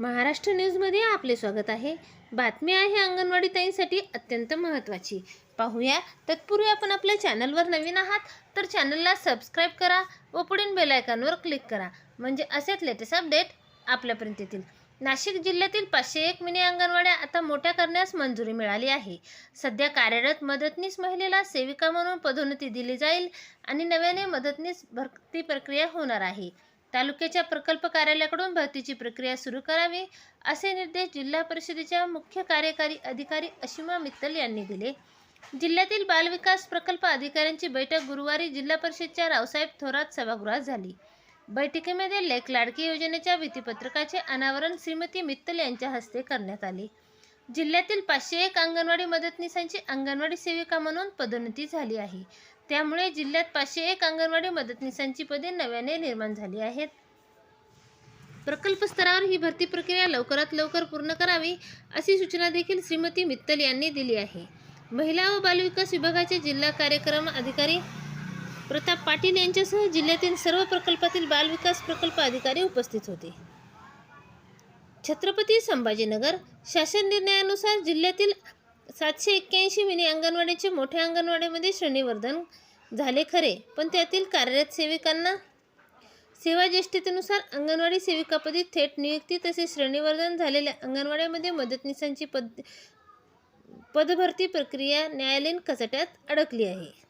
महाराष्ट्र न्यूजमध्ये आपले स्वागत आहे. बातमी आहे अंगणवाडी ताईंसाठी अत्यंत महत्त्वाची. पाहूया तत्पूर्वी आपण आपल्या चॅनलवर नवीन आहात तर चॅनलला सबस्क्राईब करा व पुढील बेलायकॉनवर क्लिक करा. म्हणजे असेच लेटेस्ट अपडेट आपल्यापर्यंत येतील. नाशिक जिल्ह्यातील पाचशे एक मिनी अंगणवाड्या आता मोठ्या करण्यास मंजुरी मिळाली आहे. सध्या कार्यरत मदतनीस महिलेला सेविका म्हणून पदोन्नती दिली जाईल आणि नव्याने मदतनीस भरती प्रक्रिया होणार आहे. तालुक्याच्या प्रकल्प कार्यालयाकडून भरतीची प्रक्रिया सुरू करावी असे निर्देश जिल्हा परिषदेच्या मुख्य कार्यकारी अधिकारी अशिमा मित्तल यांनी दिले. जिल्ह्यातील बालविकास प्रकल्प अधिकाऱ्यांची बैठक गुरुवारी जिल्हा परिषदच्या रावसाहेब थोरात सभागृहात झाली. बैठकीमध्ये लेख लाडकी योजनेच्या भीतीपत्रकाचे अनावरण श्रीमती मित्तल यांच्या हस्ते करण्यात आले. जिल्ह्यातील पाचशे एक अंगणवाडी मदतनीसांची अंगणवाडी सेविका म्हणून पदोन्नती झाली आहे. त्यामुळे जिल्ह्यात पाचशे एक अंगणवाडी मदतनीसांची पदे नव्याने निर्माण झाली आहेत. प्रकल्प स्तरावर ही भरती प्रक्रिया लवकरात लवकर पूर्ण करावी अशी सूचना देखील श्रीमती मित्तल यांनी दिली आहे. महिला व बालविकास विभागाचे जिल्हा कार्यक्रम अधिकारी प्रताप पाटील यांच्यासह जिल्ह्यातील सर्व प्रकल्पातील बालविकास प्रकल्प अधिकारी उपस्थित होते. छत्रपती संभाजीनगर शासन निर्णयानुसार जिल्ह्यातील सातशे एक्क्याऐंशी मिनी अंगणवाडीचे मोठ्या अंगणवाडीमध्ये श्रेणीवर्धन झाले खरे. पण त्यातील कार्यरत सेविकांना सेवा ज्येष्ठतेनुसार अंगणवाडी सेविकापदी थेट नियुक्ती तसेच श्रेणीवर्धन झालेल्या अंगणवाड्यामध्ये मदतनीसांची पद पदभरती प्रक्रिया न्यायालयीन कचाट्यात अडकली आहे.